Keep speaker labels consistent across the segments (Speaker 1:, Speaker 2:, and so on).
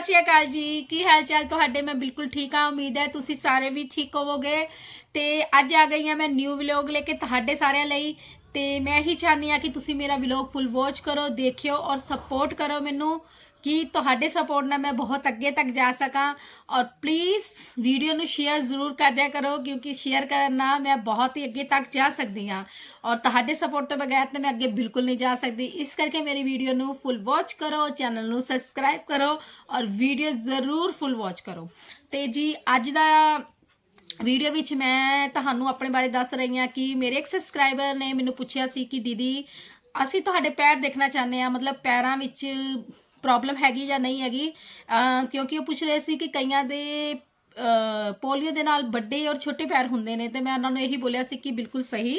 Speaker 1: ਸਤਿ ਸ਼੍ਰੀ ਅਕਾਲ ਜੀ। ਕੀ ਹਾਲ ਚਾਲ ਤੁਹਾਡੇ? ਮੈਂ ਬਿਲਕੁਲ ਠੀਕ ਹਾਂ। ਉਮੀਦ ਹੈ ਤੁਸੀਂ ਸਾਰੇ ਵੀ ਠੀਕ ਹੋਵੋਗੇ। ਤੇ ਅੱਜ ਆ ਗਈ ਹਾਂ ਮੈਂ ਨਿਊ ਵਲੌਗ ਲੈ ਕੇ ਤੁਹਾਡੇ ਸਾਰਿਆਂ ਲਈ। ਤੇ ਮੈਂ ਇਹੀ ਚਾਹਨੀ ਆ ਕਿ ਤੁਸੀਂ ਮੇਰਾ ਵਲੌਗ ਫੁੱਲ ਵਾਚ ਕਰੋ, ਦੇਖਿਓ ਔਰ ਸਪੋਰਟ ਕਰੋ ਮੈਨੂੰ। ਕਿ ਤੁਹਾਡੇ ਸਪੋਰਟ ਨਾਲ ਮੈਂ ਬਹੁਤ ਅੱਗੇ ਤੱਕ ਜਾ ਸਕਾਂ। ਔਰ ਪਲੀਜ਼ ਵੀਡੀਓ ਨੂੰ ਸ਼ੇਅਰ ਜ਼ਰੂਰ ਕਰ ਦਿਆ ਕਰੋ, ਕਿਉਂਕਿ ਸ਼ੇਅਰ ਕਰਨ ਨਾਲ ਮੈਂ ਬਹੁਤ ਹੀ ਅੱਗੇ ਤੱਕ ਜਾ ਸਕਦੀ ਹਾਂ। ਔਰ ਤੁਹਾਡੇ ਸਪੋਰਟ ਤੋਂ ਬਗੈਰ ਤਾਂ ਮੈਂ ਅੱਗੇ ਬਿਲਕੁਲ ਨਹੀਂ ਜਾ ਸਕਦੀ। ਇਸ ਕਰਕੇ ਮੇਰੀ ਵੀਡੀਓ ਨੂੰ ਫੁੱਲ ਵਾਚ ਕਰੋ ਚੈਨਲ ਨੂੰ ਸਬਸਕ੍ਰਾਈਬ ਕਰੋ, ਔਰ ਵੀਡੀਓ ਜ਼ਰੂਰ ਫੁੱਲ ਵਾਚ ਕਰੋ। ਤੇ ਜੀ, ਅੱਜ ਦਾ ਵੀਡੀਓ ਵਿੱਚ ਮੈਂ ਤੁਹਾਨੂੰ ਆਪਣੇ ਬਾਰੇ ਦੱਸ ਰਹੀ ਹਾਂ ਕਿ ਮੇਰੇ ਇੱਕ ਸਬਸਕ੍ਰਾਈਬਰ ਨੇ ਮੈਨੂੰ ਪੁੱਛਿਆ ਸੀ ਕਿ ਦੀਦੀ, ਅਸੀਂ ਤੁਹਾਡੇ ਪੈਰ ਦੇਖਣਾ ਚਾਹੁੰਦੇ ਆ ਮਤਲਬ ਪੈਰਾਂ ਵਿੱਚ ਪ੍ਰੋਬਲਮ ਹੈਗੀ ਜਾਂ ਨਹੀਂ ਹੈਗੀ ਕਿਉਂਕਿ ਉਹ ਪੁੱਛ ਰਹੇ ਸੀ ਕਿ ਕਈਆਂ ਦੇ ਪੋਲੀਓ ਦੇ ਨਾਲ ਵੱਡੇ ਔਰ ਛੋਟੇ ਪੈਰ ਹੁੰਦੇ ਨੇ, ਤੇ ਮੈਂ ਉਹਨਾਂ ਨੂੰ ਇਹੀ ਬੋਲਿਆ ਸੀ ਕਿ ਬਿਲਕੁਲ ਸਹੀ।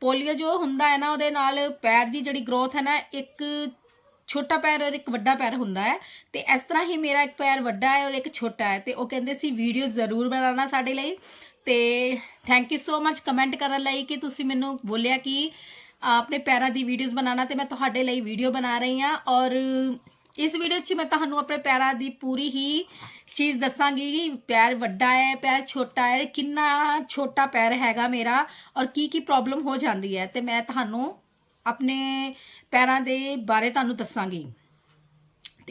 Speaker 1: ਪੋਲੀਓ ਜੋ ਹੁੰਦਾ ਹੈ ਨਾ, ਉਹਦੇ ਨਾਲ ਪੈਰ ਦੀ ਜਿਹੜੀ ਗਰੋਥ ਹੈ ਨਾ, ਇੱਕ ਛੋਟਾ ਪੈਰ ਔਰ ਇੱਕ ਵੱਡਾ ਪੈਰ ਹੁੰਦਾ ਹੈ। ਤੇ ਇਸ ਤਰ੍ਹਾਂ ਹੀ ਮੇਰਾ ਇੱਕ ਪੈਰ ਵੱਡਾ ਹੈ ਔਰ ਇੱਕ ਛੋਟਾ ਹੈ, ਤੇ ਉਹ ਕਹਿੰਦੇ ਸੀ ਵੀਡੀਓ ਜ਼ਰੂਰ ਬਣਾਉਣਾ ਸਾਡੇ ਲਈ। ਤੇ thank you so much comment ਕਰਨ ਲਈ ਕਿ ਤੁਸੀਂ ਮੈਨੂੰ ਬੋਲਿਆ ਕਿ ਆਪਣੇ ਪੈਰਾਂ ਦੀ ਵੀਡੀਓਜ਼ ਬਣਾਉਣਾ ਤੇ ਮੈਂ ਤੁਹਾਡੇ ਲਈ ਵੀਡੀਓ ਬਣਾ ਰਹੀ ਹਾਂ ਔਰ ਇਸ ਵੀਡੀਓ 'ਚ ਮੈਂ ਤੁਹਾਨੂੰ ਆਪਣੇ ਪੈਰਾਂ ਦੀ ਪੂਰੀ ਹੀ ਚੀਜ਼ ਦੱਸਾਂਗੀ। ਕਿ ਪੈਰ ਵੱਡਾ ਹੈ, ਪੈਰ ਛੋਟਾ ਹੈ, ਕਿੰਨਾ ਛੋਟਾ ਪੈਰ ਹੈਗਾ ਮੇਰਾ ਔਰ ਕੀ ਕੀ ਪ੍ਰੋਬਲਮ ਹੋ ਜਾਂਦੀ ਹੈ ਤੇ ਮੈਂ ਤੁਹਾਨੂੰ ਆਪਣੇ ਪੈਰਾਂ ਦੇ ਬਾਰੇ ਤੁਹਾਨੂੰ ਦੱਸਾਂਗੀ।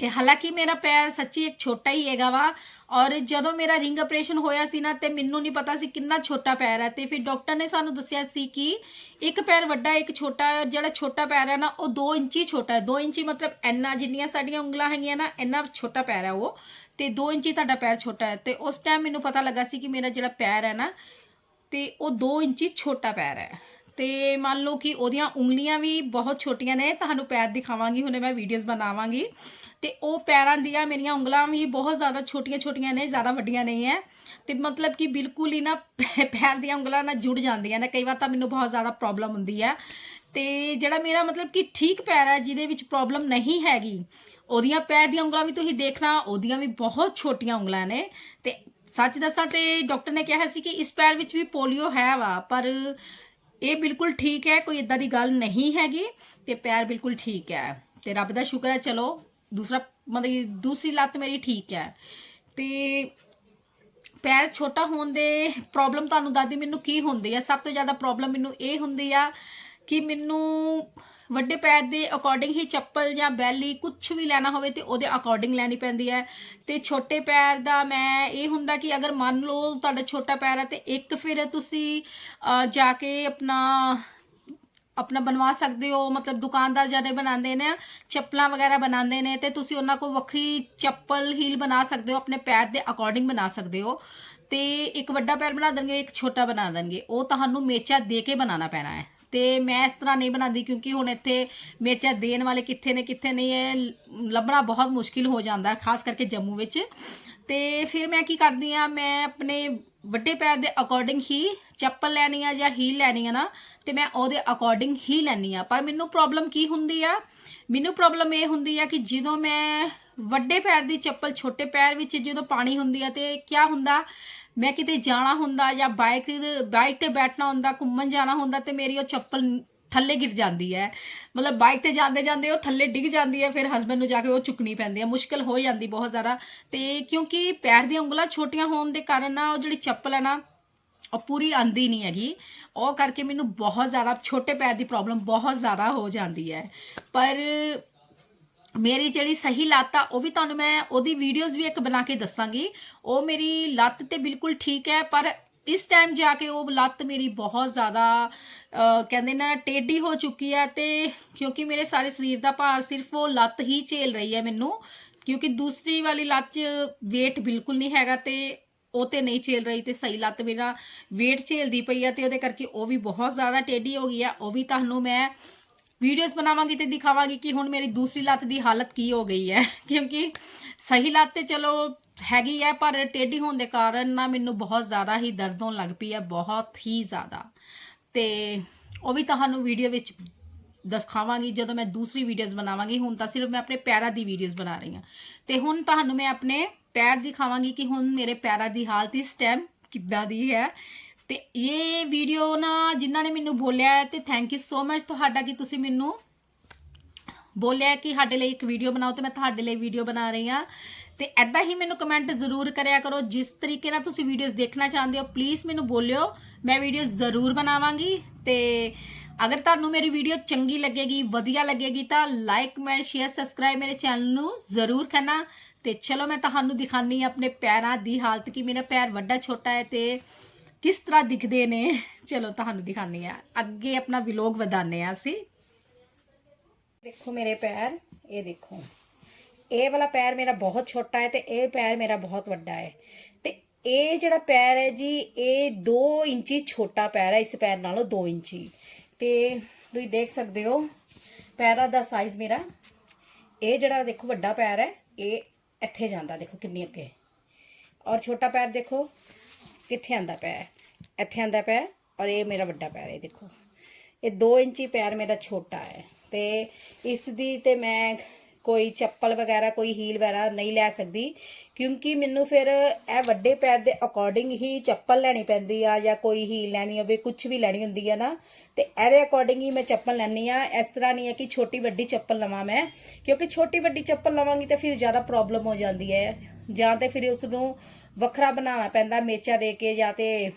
Speaker 1: ਤੇ ਹਾਲਾਂਕਿ ਮੇਰਾ ਪੈਰ ਸੱਚੀ ਇੱਕ ਛੋਟਾ ਹੀ ਹੈਗਾ ਵਾ ਔਰ ਜਦੋਂ ਮੇਰਾ ਰਿੰਗ ਆਪਰੇਸ਼ਨ ਹੋਇਆ ਸੀ ਨਾ ਤੇ ਮੈਨੂੰ ਨਹੀਂ ਪਤਾ ਸੀ ਕਿੰਨਾ ਛੋਟਾ ਪੈਰ ਹੈ ਤੇ ਫਿਰ ਡਾਕਟਰ ਨੇ ਸਾਨੂੰ ਦੱਸਿਆ ਸੀ ਕਿ ਇੱਕ ਪੈਰ ਵੱਡਾ, ਇੱਕ ਛੋਟਾ ਔਰ ਜਿਹੜਾ ਛੋਟਾ ਪੈਰ ਹੈ ਨਾ, ਉਹ 2 ਇੰਚੀ ਛੋਟਾ ਹੈ। 2 ਇੰਚੀ ਮਤਲਬ ਇੰਨਾ ਜਿੰਨੀਆਂ ਸਾਡੀਆਂ ਉਂਗਲਾਂ ਹੈਗੀਆਂ ਨਾ, ਇੰਨਾ ਛੋਟਾ ਪੈਰ ਹੈ ਉਹ। ਤੇ 2 ਇੰਚੀ ਤੁਹਾਡਾ ਪੈਰ ਛੋਟਾ ਹੈ। ਤੇ ਉਸ ਟਾਈਮ ਮੈਨੂੰ ਪਤਾ ਲੱਗਾ ਸੀ ਕਿ ਮੇਰਾ ਜਿਹੜਾ ਪੈਰ ਹੈ ਨਾ, ਤੇ ਉਹ 2 ਇੰਚੀ ਛੋਟਾ ਪੈਰ ਹੈ। ਤੇ ਮੰਨ ਲਓ ਕਿ ਉਹਦੀਆਂ ਉਂਗਲੀਆਂ ਵੀ ਬਹੁਤ ਛੋਟੀਆਂ ਨੇ, ਤੁਹਾਨੂੰ ਪੈਰ ਦਿਖਾਵਾਂਗੀ, ਹੁਣੇ ਮੈਂ ਵੀਡੀਓਜ਼ ਬਣਾਵਾਂਗੀ। ਤੇ ਉਹ ਪੈਰਾਂ ਦੀਆਂ ਮੇਰੀਆਂ ਉਂਗਲਾਂ ਵੀ ਬਹੁਤ ਜ਼ਿਆਦਾ ਛੋਟੀਆਂ-ਛੋਟੀਆਂ ਨੇ, ਜ਼ਿਆਦਾ ਵੱਡੀਆਂ ਨਹੀਂ ਹੈ ਤੇ ਮਤਲਬ ਕਿ ਬਿਲਕੁਲ ਹੀ ਨਾ ਪੈ- ਪੈਰ ਦੀਆਂ ਉਂਗਲਾਂ ਨਾਲ ਜੁੜ ਜਾਂਦੀਆਂ ਨੇ, ਕਈ ਵਾਰ ਤਾਂ ਮੈਨੂੰ ਬਹੁਤ ਜ਼ਿਆਦਾ ਪ੍ਰੋਬਲਮ ਹੁੰਦੀ ਹੈ ਤੇ ਜਿਹੜਾ ਮੇਰਾ ਮਤਲਬ ਕਿ ਠੀਕ ਪੈਰ ਹੈ ਜਿਹਦੇ ਵਿੱਚ ਪ੍ਰੋਬਲਮ ਨਹੀਂ ਹੈਗੀ, ਉਹਦੀਆਂ ਪੈਰ ਦੀਆਂ ਉਂਗਲਾਂ ਵੀ ਤੁਸੀਂ ਦੇਖਣਾ, ਉਹਦੀਆਂ ਵੀ ਬਹੁਤ ਛੋਟੀਆਂ ਉਂਗਲਾਂ ਨੇ। ਤੇ ਸੱਚ ਦੱਸਾਂ ਤੇ ਡਾਕਟਰ ਨੇ ਕਿਹਾ ਸੀ ਕਿ ਇਸ ਪੈਰ ਵਿੱਚ ਵੀ ਪੋਲੀਓ ਹੈ ਵਾ, ਪਰ ਇਹ ਬਿਲਕੁਲ ਠੀਕ ਹੈ, ਕੋਈ ਇਦਾਂ ਦੀ ਗੱਲ ਨਹੀਂ ਹੈਗੀ ਤੇ ਪੈਰ ਬਿਲਕੁਲ ਠੀਕ ਹੈ ਤੇ ਰੱਬ ਦਾ ਸ਼ੁਕਰ ਹੈ, ਚਲੋ ਦੂਸਰਾ ਮਤਲਬ ਦੂਸਰੀ ਲੱਤ ਮੇਰੀ ਠੀਕ ਹੈ। ਤੇ ਪੈਰ ਛੋਟਾ ਹੋਣ ਦੇ ਪ੍ਰੋਬਲਮ ਤੁਹਾਨੂੰ ਦੱਸਦੀ ਮੈਨੂੰ ਕੀ ਹੁੰਦੀ ਆ, ਸਭ ਤੋਂ ਜ਼ਿਆਦਾ ਪ੍ਰੋਬਲਮ ਮੈਨੂੰ ਇਹ ਹੁੰਦੀ ਆ ਕਿ ਮੈਨੂੰ ਵੱਡੇ ਪੈਰ ਦੇ ਅਕੋਰਡਿੰਗ ਹੀ ਚੱਪਲ ਜਾਂ ਬੈਲੀ ਕੁਝ ਵੀ ਲੈਣਾ ਹੋਵੇ ਤੇ ਉਹਦੇ ਅਕੋਰਡਿੰਗ ਲੈਣੀ ਪੈਂਦੀ ਹੈ। ਤੇ ਛੋਟੇ ਪੈਰ ਦਾ ਮੈਂ ਇਹ ਹੁੰਦਾ ਕਿ ਅਗਰ ਮੰਨ ਲਓ ਤੁਹਾਡਾ ਛੋਟਾ ਪੈਰ ਹੈ ਤੇ ਇੱਕ ਫਿਰ ਤੁਸੀਂ ਜਾ ਕੇ ਆਪਣਾ ਆਪਣਾ ਬਣਵਾ ਸਕਦੇ ਹੋ। ਮਤਲਬ ਦੁਕਾਨਦਾਰ ਜਿਹੜੇ ਬਣਾਉਂਦੇ ਨੇ, ਚੱਪਲਾਂ ਵਗੈਰਾ ਬਣਾਉਂਦੇ ਨੇ ਤੇ ਤੁਸੀਂ ਉਹਨਾਂ ਕੋਲ ਵੱਖਰੀ ਚੱਪਲ ਹੀਲ ਬਣਾ ਸਕਦੇ ਹੋ, ਆਪਣੇ ਪੈਰ ਦੇ ਅਕੋਰਡਿੰਗ ਬਣਾ ਸਕਦੇ ਹੋ। ਤੇ ਇੱਕ ਵੱਡਾ ਪੈਰ ਬਣਾ ਦੇਣਗੇ, ਇੱਕ ਛੋਟਾ ਬਣਾ ਦੇਣਗੇ। ਉਹ ਤੁਹਾਨੂੰ ਮੇਚਾ ਦੇ ਕੇ ਬਣਾਉਣਾ ਪੈਣਾ ਹੈ। ਤੇ ਮੈਂ ਇਸ ਤਰ੍ਹਾਂ ਨਹੀਂ ਬਣਾਉਂਦੀ ਕਿਉਂਕਿ ਹੁਣ ਇੱਥੇ ਮੇਚਾ ਦੇਣ ਵਾਲੇ ਕਿੱਥੇ ਨੇ, ਕਿੱਥੇ ਨਹੀਂ ਹੈ ਲੱਭਣਾ ਬਹੁਤ ਮੁਸ਼ਕਿਲ ਹੋ ਜਾਂਦਾ, ਖਾਸ ਕਰਕੇ ਜੰਮੂ ਵਿੱਚ। ਤੇ ਫਿਰ ਮੈਂ ਕੀ ਕਰਦੀ ਆ ਮੈਂ ਆਪਣੇ ਵੱਡੇ ਪੈਰ ਦੇ ਅਕੋਰਡਿੰਗ ਹੀ ਚੱਪਲ ਲੈਣੀ ਆ ਜਾਂ ਹੀਲ ਲੈਣੀ ਆ ਨਾ, ਤੇ ਮੈਂ ਉਹਦੇ ਅਕੋਰਡਿੰਗ ਹੀ ਲੈਣੀ ਆ। ਪਰ ਮੈਨੂੰ ਪ੍ਰੋਬਲਮ ਕੀ ਹੁੰਦੀ ਆ? ਮੈਨੂੰ ਪ੍ਰੋਬਲਮ ਇਹ ਹੁੰਦੀ ਆ ਕਿ ਜਦੋਂ ਮੈਂ ਵੱਡੇ ਪੈਰ ਦੀ ਚੱਪਲ, ਛੋਟੇ ਪੈਰ ਵਿੱਚ ਜਦੋਂ ਪਾਣੀ ਹੁੰਦੀ ਆ ਤੇ ਕੀ ਹੁੰਦਾ? ਮੈਂ ਕਿਤੇ ਜਾਣਾ ਹੁੰਦਾ ਜਾਂ ਬਾਈਕ ਬਾਈਕ ਤੇ ਬੈਠਣਾ ਹੁੰਦਾ, ਘੁੰਮਣ ਜਾਣਾ ਹੁੰਦਾ ਤੇ ਮੇਰੀ ਉਹ ਚੱਪਲ ਥੱਲੇ ਗਿਰ ਜਾਂਦੀ ਹੈ। ਮਤਲਬ ਬਾਈਕ ਤੇ ਜਾਂਦੇ ਜਾਂਦੇ ਉਹ ਥੱਲੇ ਡਿੱਗ ਜਾਂਦੀ ਹੈ, ਫਿਰ ਹਸਬੰਡ ਨੂੰ ਜਾ ਕੇ ਉਹ ਚੁੱਕਣੀ ਪੈਂਦੀ ਹੈ। ਮੁਸ਼ਕਲ ਹੋ ਜਾਂਦੀ ਬਹੁਤ ਜ਼ਿਆਦਾ। ਤੇ ਕਿਉਂਕਿ ਪੈਰ ਦੀਆਂ ਉਂਗਲਾਂ ਛੋਟੀਆਂ ਹੋਣ ਦੇ ਕਾਰਨ ਨਾ, ਉਹ ਜਿਹੜੀ ਚੱਪਲ ਹੈ ਨਾ, ਉਹ ਪੂਰੀ ਆਂਦੀ ਨਹੀਂ ਹੈਗੀ। ਉਹ ਕਰਕੇ ਮੈਨੂੰ ਬਹੁਤ ਜ਼ਿਆਦਾ ਛੋਟੇ ਪੈਰ ਦੀ ਪ੍ਰੋਬਲਮ ਬਹੁਤ ਜ਼ਿਆਦਾ ਹੋ ਜਾਂਦੀ ਹੈ। ਪਰ ਮੇਰੀ ਜਿਹੜੀ ਸਹੀ ਲੱਤ ਆ, ਉਹ ਵੀ ਤੁਹਾਨੂੰ ਮੈਂ ਉਹਦੀ ਵੀਡੀਓਜ਼ ਵੀ ਇੱਕ ਬਣਾ ਕੇ ਦੱਸਾਂਗੀ। ਉਹ ਮੇਰੀ ਲੱਤ ਤੇ ਬਿਲਕੁਲ ਠੀਕ ਹੈ, ਪਰ ਇਸ ਟਾਈਮ ਜਾ ਕੇ ਉਹ ਲੱਤ ਮੇਰੀ ਬਹੁਤ ਜ਼ਿਆਦਾ ਕਹਿੰਦੇ ਨਾ ਟੇਢੀ ਹੋ ਚੁੱਕੀ ਹੈ ਤੇ ਕਿਉਂਕਿ ਮੇਰੇ ਸਾਰੇ ਸਰੀਰ ਦਾ ਭਾਰ ਸਿਰਫ ਉਹ ਲੱਤ ਹੀ ਝੇਲ ਰਹੀ ਹੈ ਮੈਨੂੰ, ਕਿਉਂਕਿ ਦੂਸਰੀ ਵਾਲੀ ਲੱਤ 'ਚ weight ਬਿਲਕੁਲ ਨਹੀਂ ਹੈਗਾ ਤੇ ਉਹ ਤੇ ਨਹੀਂ ਝੇਲ ਰਹੀ ਤੇ ਸਹੀ ਲੱਤ ਮੇਰਾ weight ਝੇਲਦੀ ਪਈ ਆ ਤੇ ਉਹਦੇ ਕਰਕੇ ਉਹ ਵੀ ਬਹੁਤ ਜ਼ਿਆਦਾ ਟੇਢੀ ਹੋ ਗਈ ਆ ਉਹ ਵੀ ਤੁਹਾਨੂੰ ਮੈਂ ਵੀਡੀਓਜ਼ ਬਣਾਵਾਂਗੀ ਤੇ ਦਿਖਾਵਾਂਗੀ ਕਿ ਹੁਣ ਮੇਰੀ ਦੂਸਰੀ ਲੱਤ ਦੀ ਹਾਲਤ ਕੀ ਹੋ ਗਈ ਹੈ। ਕਿਉਂਕਿ ਸਹੀ ਲੱਤ ਤੇ ਚਲੋ ਹੈਗੀ ਹੈ, ਪਰ ਟੇਢੀ ਹੋਣ ਦੇ ਕਾਰਨ ਨਾ ਮੈਨੂੰ ਬਹੁਤ ਜ਼ਿਆਦਾ ਹੀ ਦਰਦ ਹੋਣ ਲੱਗ ਪਈ ਹੈ, ਬਹੁਤ ਹੀ ਜ਼ਿਆਦਾ। ਤੇ ਉਹ ਵੀ ਤੁਹਾਨੂੰ ਵੀਡੀਓ ਵਿੱਚ ਦਿਖਾਵਾਂਗੀ, ਜਦੋਂ ਮੈਂ ਦੂਸਰੀ ਵੀਡੀਓਜ਼ ਬਣਾਵਾਂਗੀ, ਹੁਣ ਤਾਂ ਸਿਰਫ ਮੈਂ ਆਪਣੇ ਪੈਰਾਂ ਦੀ ਵੀਡੀਓਜ਼ ਬਣਾ ਰਹੀ ਹਾਂ। ਤੇ ਹੁਣ ਤੁਹਾਨੂੰ ਮੈਂ ਆਪਣੇ ਪੈਰ ਦਿਖਾਵਾਂਗੀ ਕਿ ਹੁਣ ਮੇਰੇ ਪੈਰਾਂ ਦੀ ਹਾਲਤ ਇਸ ਟਾਈਮ ਕਿੱਦਾਂ ਦੀ ਹੈ। ਤੇ ਇਹ ਵੀਡੀਓ ਨਾ ਜਿਨ੍ਹਾਂ ਨੇ ਮੈਨੂੰ ਬੋਲਿਆ ਹੈ, ਤੇ ਥੈਂਕ ਯੂ ਸੋ ਮਚ ਤੁਹਾਡਾ ਕਿ ਤੁਸੀਂ ਮੈਨੂੰ ਬੋਲਿਆ ਕਿ ਸਾਡੇ ਲਈ ਇੱਕ ਵੀਡੀਓ ਬਣਾਓ, ਤੇ ਮੈਂ ਤੁਹਾਡੇ ਲਈ ਵੀਡੀਓ ਬਣਾ ਰਹੀ ਹਾਂ। ਤੇ ਐਦਾਂ ਹੀ ਮੈਨੂੰ ਕਮੈਂਟ ਜ਼ਰੂਰ ਕਰਿਆ ਕਰੋ। ਜਿਸ ਤਰੀਕੇ ਨਾਲ ਤੁਸੀਂ ਵੀਡੀਓਜ਼ ਦੇਖਣਾ ਚਾਹੁੰਦੇ ਹੋ ਪਲੀਜ਼ ਮੈਨੂੰ ਬੋਲਿਓ। ਮੈਂ ਵੀਡੀਓ ਜ਼ਰੂਰ ਬਣਾਵਾਂਗੀ। ਤੇ ਅਗਰ ਤੁਹਾਨੂੰ ਮੇਰੀ ਵੀਡੀਓ ਚੰਗੀ ਲੱਗੇਗੀ, ਵਧੀਆ ਲੱਗੇਗੀ, ਤਾਂ ਲਾਈਕ ਕਮੈਂਟ ਸ਼ੇਅਰ ਸਬਸਕ੍ਰਾਈਬ ਮੇਰੇ ਚੈਨਲ ਨੂੰ ਜ਼ਰੂਰ ਕਰਨਾ। ਤੇ ਚਲੋ ਮੈਂ ਤੁਹਾਨੂੰ ਦਿਖਾਨੀ ਆਪਣੇ ਪੈਰਾਂ ਦੀ ਹਾਲਤ, ਕਿ ਮੇਰਾ ਪੈਰ ਵੱਡਾ, ਛੋਟਾ ਹੈ ਤੇ ਕਿਸ ਤਰ੍ਹਾਂ ਦਿਖਦੇ ਨੇ? ਚਲੋ, ਤੁਹਾਨੂੰ ਦਿਖਾਨੀ ਆ ਅੱਗੇ ਆਪਣਾ ਵਲੌਗ ਵਧਾਉਂਦੇ ਆ ਅਸੀਂ। ਦੇਖੋ ਮੇਰੇ ਪੈਰ, ਇਹ ਦੇਖੋ। ਇਹ ਵਾਲਾ ਪੈਰ ਮੇਰਾ ਬਹੁਤ ਛੋਟਾ ਹੈ ਤੇ ਇਹ ਪੈਰ ਮੇਰਾ ਬਹੁਤ ਵੱਡਾ ਹੈ। ਤੇ ਇਹ ਜਿਹੜਾ ਪੈਰ ਹੈ ਜੀ, ਇਹ 2 ਇੰਚੀ ਛੋਟਾ ਪੈਰ ਹੈ, ਇਸ ਪੈਰ ਨਾਲੋਂ 2 ਇੰਚੀ। ਤੇ ਤੁਸੀਂ ਦੇਖ ਸਕਦੇ ਹੋ, ਪੈਰਾਂ ਦਾ ਸਾਈਜ਼ ਮੇਰਾ। ਇਹ ਜਿਹੜਾ ਦੇਖੋ, ਵੱਡਾ ਪੈਰ ਹੈ, ਇਹ ਇੱਥੇ ਜਾਂਦਾ, ਦੇਖੋ ਕਿੰਨੀ ਅੱਗੇ। ਔਰ ਛੋਟਾ ਪੈਰ ਦੇਖੋ ਕਿੱਥੇ ਆਂਦਾ ਪੈਰ ਇੱਥੇ ਆਂਦਾ ਪੈਰ ਔਰ ਇਹ ਮੇਰਾ ਵੱਡਾ ਪੈਰ ਹੈ ਦੇਖੋ। ਇਹ 2 ਇੰਚੀ ਪੈਰ ਮੇਰਾ ਛੋਟਾ ਹੈ ਤੇ ਇਸ ਦੀ ਤੇ ਮੈਂ ਕੋਈ ਚੱਪਲ ਵਗੈਰਾ, ਕੋਈ ਹੀਲ ਵਗੈਰਾ ਨਹੀਂ ਲੈ ਸਕਦੀ ਕਿਉਂਕਿ ਮੈਨੂੰ ਫਿਰ ਇਹ ਵੱਡੇ ਪੈਰ ਦੇ ਅਕੋਰਡਿੰਗ ਹੀ ਚੱਪਲ ਲੈਣੀ ਪੈਂਦੀ ਆ ਜਾਂ ਕੋਈ ਹੀਲ ਲੈਣੀ ਹੋਵੇ ਕੁਝ ਵੀ ਲੈਣੀ ਹੁੰਦੀ ਆ ਨਾ, ਤੇ ਇਹਦੇ ਅਕੋਰਡਿੰਗ ਹੀ ਮੈਂ ਚੱਪਲ ਲੈਣੀ ਆ। ਇਸ ਤਰ੍ਹਾਂ ਨਹੀਂ ਹੈ ਕਿ ਛੋਟੀ ਵੱਡੀ ਚੱਪਲ ਲਵਾਂ ਮੈਂ, ਕਿਉਂਕਿ ਛੋਟੀ ਵੱਡੀ ਚੱਪਲ ਲਵਾਂਗੀ ਤਾਂ ਫਿਰ ਜ਼ਿਆਦਾ ਪ੍ਰੋਬਲਮ ਹੋ ਜਾਂਦੀ ਹੈ ਜਾਂ ਤੇ ਫਿਰ ਉਸ ਨੂੰ ਵੱਖਰਾ ਬਣਾਉਣਾ ਪੈਂਦਾ ਮੇਚਾ ਦੇ ਕੇ ਜਾਂ ਤੇ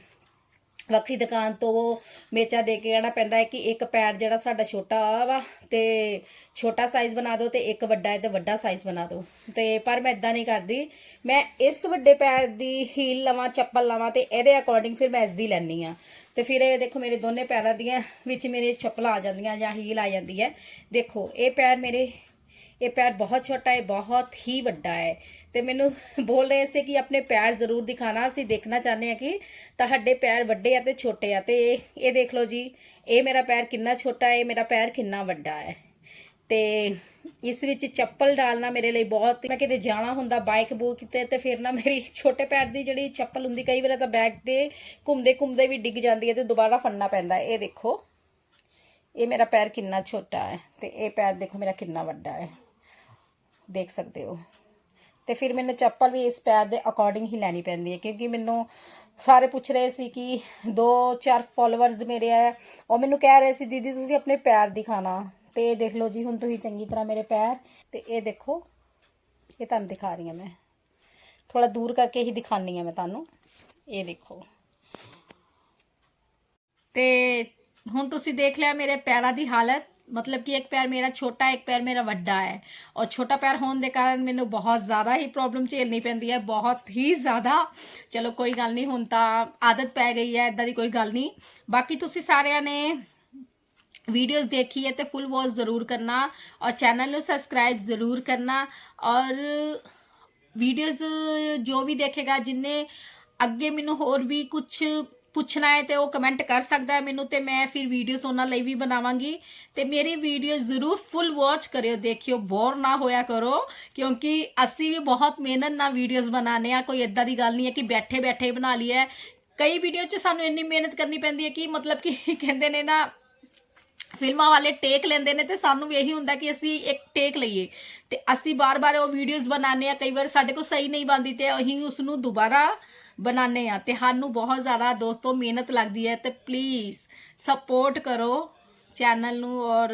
Speaker 1: ਵੱਖਰੀ ਦੁਕਾਨ ਤੋਂ ਮੇਚਾ ਦੇ ਕੇ ਆਣਾ ਪੈਂਦਾ ਹੈ ਕਿ ਇੱਕ ਪੈਰ ਜਿਹੜਾ ਸਾਡਾ ਛੋਟਾ ਆ ਵਾ ਤੇ ਛੋਟਾ ਸਾਈਜ਼ ਬਣਾ ਦਿਓ ਤੇ ਇੱਕ ਵੱਡਾ ਹੈ ਤੇ ਵੱਡਾ ਸਾਈਜ਼ ਬਣਾ ਦਿਓ। ਤੇ ਪਰ ਮੈਂ ਇਦਾਂ ਨਹੀਂ ਕਰਦੀ। ਮੈਂ ਇਸ ਵੱਡੇ ਪੈਰ ਦੀ ਹੀਲ ਲਵਾਂ, ਚੱਪਲ ਲਵਾਂ ਤੇ ਇਹਦੇ ਅਕੋਰਡਿੰਗ ਫਿਰ ਮੈਂ ਇਸ ਦੀ ਲੈਣੀ ਆ ਤੇ ਫਿਰ ਇਹ ਦੇਖੋ ਮੇਰੇ ਦੋਨੇ ਪੈਰਾਂ ਦੀਆਂ ਵਿੱਚ ਮੇਰੇ ਚੱਪਲਾਂ ਆ ਜਾਂਦੀਆਂ ਜਾਂ ਹੀਲ ਆ ਜਾਂਦੀ ਹੈ। ਦੇਖੋ, ਇਹ ਪੈਰ ਮੇਰੇ ਇਹ ਪੈਰ ਬਹੁਤ ਛੋਟਾ ਹੈ, ਬਹੁਤ ਹੀ ਵੱਡਾ ਹੈ। ਤੇ ਮੈਨੂੰ ਬੋਲ ਰਹੇ ਸੀ ਕਿ ਆਪਣੇ ਪੈਰ ਜ਼ਰੂਰ ਦਿਖਾਣਾ ਅਸੀਂ ਦੇਖਣਾ ਚਾਹੁੰਦੇ ਹਾਂ ਕਿ ਤੁਹਾਡੇ ਪੈਰ ਵੱਡੇ ਆ ਤੇ ਛੋਟੇ ਆ। ਤੇ ਇਹ ਇਹ ਦੇਖ ਲਓ ਜੀ, ਇਹ ਮੇਰਾ ਪੈਰ ਕਿੰਨਾ ਛੋਟਾ ਹੈ ਮੇਰਾ ਪੈਰ ਕਿੰਨਾ ਵੱਡਾ ਹੈ। ਤੇ ਇਸ ਵਿੱਚ ਚੱਪਲ ਡਾਲਣਾ ਮੇਰੇ ਲਈ ਬਹੁਤ, ਮੈਂ ਕਿਤੇ ਜਾਣਾ ਹੁੰਦਾ ਬਾਈਕ ਬੂਕ 'ਤੇ, ਤੇ ਫਿਰ ਨਾ ਮੇਰੀ ਛੋਟੇ ਪੈਰ ਦੀ ਜਿਹੜੀ ਚੱਪਲ ਹੁੰਦੀ, ਕਈ ਵਾਰ ਤਾਂ ਬੈਗ ਤੇ ਘੁੰਮਦੇ ਘੁੰਮਦੇ ਵੀ ਡਿੱਗ ਜਾਂਦੀ ਹੈ ਤੇ ਦੁਬਾਰਾ ਫੜਨਾ ਪੈਂਦਾ ਇਹ ਦੇਖੋ, ਇਹ ਮੇਰਾ ਪੈਰ ਕਿੰਨਾ ਛੋਟਾ ਹੈ ਤੇ ਇਹ ਪੈਰ ਦੇਖੋ ਮੇਰਾ ਕਿੰਨਾ ਵੱਡਾ ਹੈ। ਦੇਖ ਸਕਦੇ ਹੋ। ਤੇ ਫਿਰ ਮੈਨੂੰ ਚੱਪਲ ਵੀ ਇਸ ਪੈਰ ਦੇ ਅਕੋਰਡਿੰਗ ਹੀ ਲੈਣੀ ਪੈਂਦੀ ਹੈ, ਕਿਉਂਕਿ ਮੈਨੂੰ ਸਾਰੇ ਪੁੱਛ ਰਹੇ ਸੀ ਕਿ ਦੋ ਚਾਰ ਫਾਲੋਅਰਸ ਮੇਰੇ ਆ ਉਹ ਮੈਨੂੰ ਕਹਿ ਰਹੇ ਸੀ, ਦੀਦੀ, ਤੁਸੀਂ ਆਪਣੇ ਪੈਰ ਦਿਖਾਣਾ ਤੇ ਇਹ ਦੇਖ ਲਓ ਜੀ, ਹੁਣ ਤੁਸੀਂ ਚੰਗੀ ਤਰ੍ਹਾਂ ਮੇਰੇ ਪੈਰ, ਤੇ ਇਹ ਦੇਖੋ, ਇਹ ਤੁਹਾਨੂੰ ਦਿਖਾ ਰਹੀ ਹਾਂ ਮੈਂ। ਥੋੜਾ ਦੂਰ ਕਰਕੇ ਹੀ ਦਿਖਾਣੀ ਆ ਮੈਂ ਤੁਹਾਨੂੰ। ਇਹ ਦੇਖੋ। ਤੇ ਹੁਣ ਤੁਸੀਂ ਦੇਖ ਲਿਆ ਮੇਰੇ ਪੈਰਾਂ ਦੀ ਹਾਲਤ। ਮਤਲਬ ਕਿ ਇੱਕ ਪੈਰ ਮੇਰਾ ਛੋਟਾ, ਇੱਕ ਪੈਰ ਮੇਰਾ ਵੱਡਾ ਹੈ। ਔਰ ਛੋਟਾ ਪੈਰ ਹੋਣ ਦੇ ਕਾਰਨ ਮੈਨੂੰ ਬਹੁਤ ਜ਼ਿਆਦਾ ਹੀ ਪ੍ਰੋਬਲਮ ਝੇਲਣੀ ਪੈਂਦੀ ਹੈ, ਬਹੁਤ ਹੀ ਜ਼ਿਆਦਾ। ਚਲੋ ਕੋਈ ਗੱਲ ਨਹੀਂ, ਹੁਣ ਤਾਂ ਆਦਤ ਪੈ ਗਈ ਹੈ ਇਦਾਂ ਦੀ ਕੋਈ ਗੱਲ ਨਹੀਂ। ਬਾਕੀ ਤੁਸੀਂ ਸਾਰਿਆਂ ਨੇ ਵੀਡੀਓਜ਼ ਦੇਖੀ ਹੈ ਤੇ ਫੁੱਲ ਵਾਚ ਜ਼ਰੂਰ ਕਰਨਾ ਔਰ ਚੈਨਲ ਨੂੰ ਸਬਸਕ੍ਰਾਈਬ ਜ਼ਰੂਰ ਕਰਨਾ। ਔਰ ਵੀਡੀਓਜ਼ ਜੋ ਵੀ ਦੇਖੇਗਾ, ਜਿੰਨੇ ਅੱਗੇ ਮੈਨੂੰ ਹੋਰ ਵੀ ਕੁਝ ਪੁੱਛਣਾ ਹੈ ਤੇ ਉਹ ਕਮੈਂਟ ਕਰ ਸਕਦਾ ਹੈ ਮੈਨੂੰ ਤੇ ਮੈਂ ਫਿਰ ਵੀਡੀਓਜ਼ ਉਹਨਾਂ ਲਈ ਵੀ ਬਣਾਵਾਂਗੀ। ਤੇ ਮੇਰੀ ਵੀਡੀਓ ਜ਼ਰੂਰ ਫੁੱਲ ਵਾਚ ਕਰਿਓ, ਦੇਖਿਓ ਬੋਰ ਨਾ ਹੋਇਆ ਕਰੋ, ਕਿਉਂਕਿ ਅਸੀਂ ਵੀ ਬਹੁਤ ਮਿਹਨਤ ਨਾਲ ਵੀਡੀਓਜ਼ ਬਣਾਉਂਦੇ ਆ ਕੋਈ ਇਦਾਂ ਦੀ ਗੱਲ ਨਹੀਂ ਹੈ ਕਿ ਬੈਠੇ ਬੈਠੇ ਬਣਾ ਲਈ ਹੈ ਕਈ ਵੀਡੀਓ 'ਚ ਸਾਨੂੰ ਇੰਨੀ ਮਿਹਨਤ ਕਰਨੀ ਪੈਂਦੀ ਹੈ ਕਿ ਮਤਲਬ ਕਿ ਕਹਿੰਦੇ ਨੇ ਨਾ, ਫਿਲਮਾਂ ਵਾਲੇ ਟੇਕ ਲੈਂਦੇ ਨੇ ਤੇ ਸਾਨੂੰ ਵੀ ਇਹੀ ਹੁੰਦਾ ਕਿ ਅਸੀਂ ਇੱਕ ਟੇਕ ਲਈਏ। ਤੇ ਅਸੀਂ ਬਾਰ-ਬਾਰ ਉਹ ਵੀਡੀਓਜ਼ ਬਣਾਉਂਦੇ ਆ ਕਈ ਵਾਰ ਸਾਡੇ ਕੋਲ ਸਹੀ ਨਹੀਂ ਬਣਦੀ ਤੇ ਅਸੀਂ ਉਸ ਨੂੰ ਦੁਬਾਰਾ ਬਣਾਉਂਦੇ ਆ ਤੇ ਸਾਨੂੰ ਬਹੁਤ ਜ਼ਿਆਦਾ ਦੋਸਤੋ ਮਿਹਨਤ ਲੱਗਦੀ ਹੈ ਤੇ ਪਲੀਜ਼ ਸਪੋਰਟ ਕਰੋ ਚੈਨਲ ਨੂੰ ਔਰ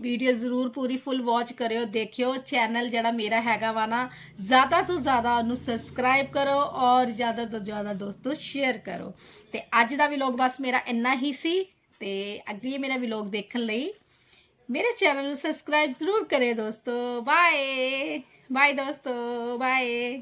Speaker 1: ਵੀਡੀਓ ਜ਼ਰੂਰ ਪੂਰੀ ਫੁੱਲ ਵਾਚ ਕਰਿਓ, ਦੇਖਿਓ। ਚੈਨਲ ਜਿਹੜਾ ਮੇਰਾ ਹੈਗਾ ਵਾ ਨਾ, ਜ਼ਿਆਦਾ ਤੋਂ ਜ਼ਿਆਦਾ ਉਹਨੂੰ ਸਬਸਕ੍ਰਾਈਬ ਕਰੋ ਔਰ ਜ਼ਿਆਦਾ ਤੋਂ ਜ਼ਿਆਦਾ ਦੋਸਤੋ ਸ਼ੇਅਰ ਕਰੋ। ਤੇ ਅੱਜ ਦਾ ਵਲੌਗ ਬਸ ਮੇਰਾ ਇੰਨਾ ਹੀ ਸੀ ਤੇ ਅੱਗੇ ਮੇਰਾ ਵਲੌਗ ਦੇਖਣ ਲਈ ਮੇਰੇ ਚੈਨਲ ਨੂੰ ਸਬਸਕ੍ਰਾਈਬ ਜ਼ਰੂਰ ਕਰੇ ਦੋਸਤੋ। ਬਾਏ ਬਾਏ ਦੋਸਤੋ। ਬਾਏ